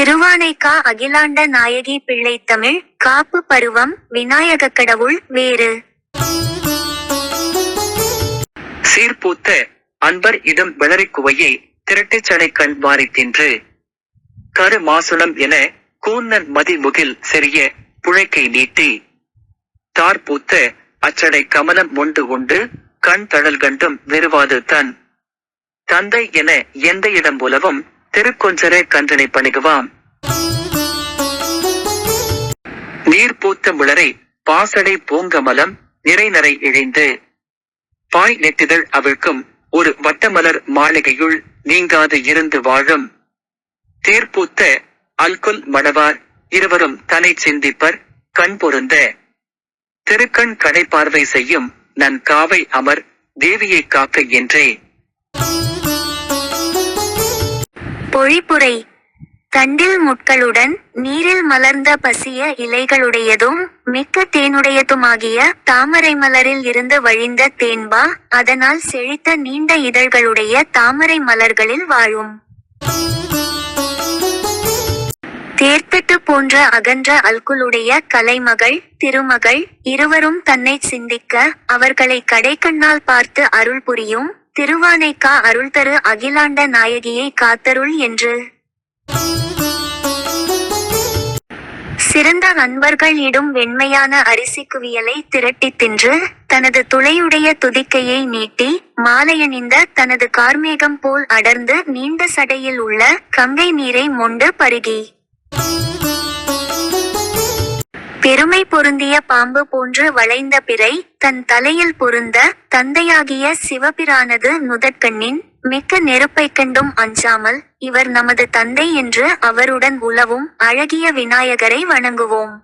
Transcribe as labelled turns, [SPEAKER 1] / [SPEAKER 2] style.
[SPEAKER 1] திருவானைக்கா அகிலாண்ட நாயகி பிள்ளை தமிழ் காப்பு பருவம் விநாயக கடவுள் வேறு.
[SPEAKER 2] சீர்பூத்த அன்பர் இடம் வளரிக்குவையை திரட்டுச் சடை கண் வாரி தின்று. கரு மாசுளம் என கூன்னன் மதிமுகில் செறிய புழைக்கை நீட்டி. தார்பூத்த அச்சடை கமலம் உண்டு உண்டு கண் தழல் கண்டும் வெறுவாது தன். தந்தை என எந்த இடம் உலவும் திருக்கொஞ்சர கன்றனை பணிகுவாம். நீர் பூத்த முளரை பாசடை பூங்கமலம் நிறைநரை இழைந்து. பாய் நெட்டிதழ் அவிழ்க்கும் ஒரு வட்டமலர் மாளிகையுள் நீங்காது இருந்து வாழும். தேர்பூத்த அல்குல் மணவார் இருவரும் தனை சிந்திப்பர் கண் பொருந்த. திருக்கண் கடை பார்வை செய்யும் நன் காவை அமர் தேவியை காக்க என்றே.
[SPEAKER 1] பொழிப்புரை தண்டில் முட்களுடன் நீரில் மலர்ந்த பசிய இலைகளுடையதும் மிக்க தேனுடையதுமாகிய தாமரை மலரில் இருந்து வழிந்த தேன்பா அதனால் செழித்த நீண்ட இதழ்களுடைய தாமரை மலர்களில் வாழும். தேர்த்தட்டு போன்ற அகன்ற அல்குலுடைய கலைமகள் திருமகள் இருவரும் தன்னை சிந்திக்க அவர்களை கடைக்கண்ணால் பார்த்து அருள் புரியும் திருவானைக்கா அருள் தரு அகிலாண்ட நாயகியை காத்தருள் என்று. சிறந்த நண்பர்கள் இடும் வெண்மையான அரிசி குவியலை திரட்டித் தின்று தனது துளையுடைய துதிக்கையை நீட்டி மாலையணிந்த தனது கார்மேகம் போல் அடர்ந்து நீண்ட சடையில் உள்ள கங்கை நீரை மொண்டு பருகி. பெருமை பொருந்திய பாம்பு போன்று வளைந்த பிறை தன் தலையில் பொருந்த தந்தையாகிய சிவபிரானது நுதற்கண்ணின் மிக்க நெருப்பைக் கண்டும் அஞ்சாமல் இவர் நமது தந்தை என்று அவருடன் உலவும் அழகிய விநாயகரை வணங்குவோம்.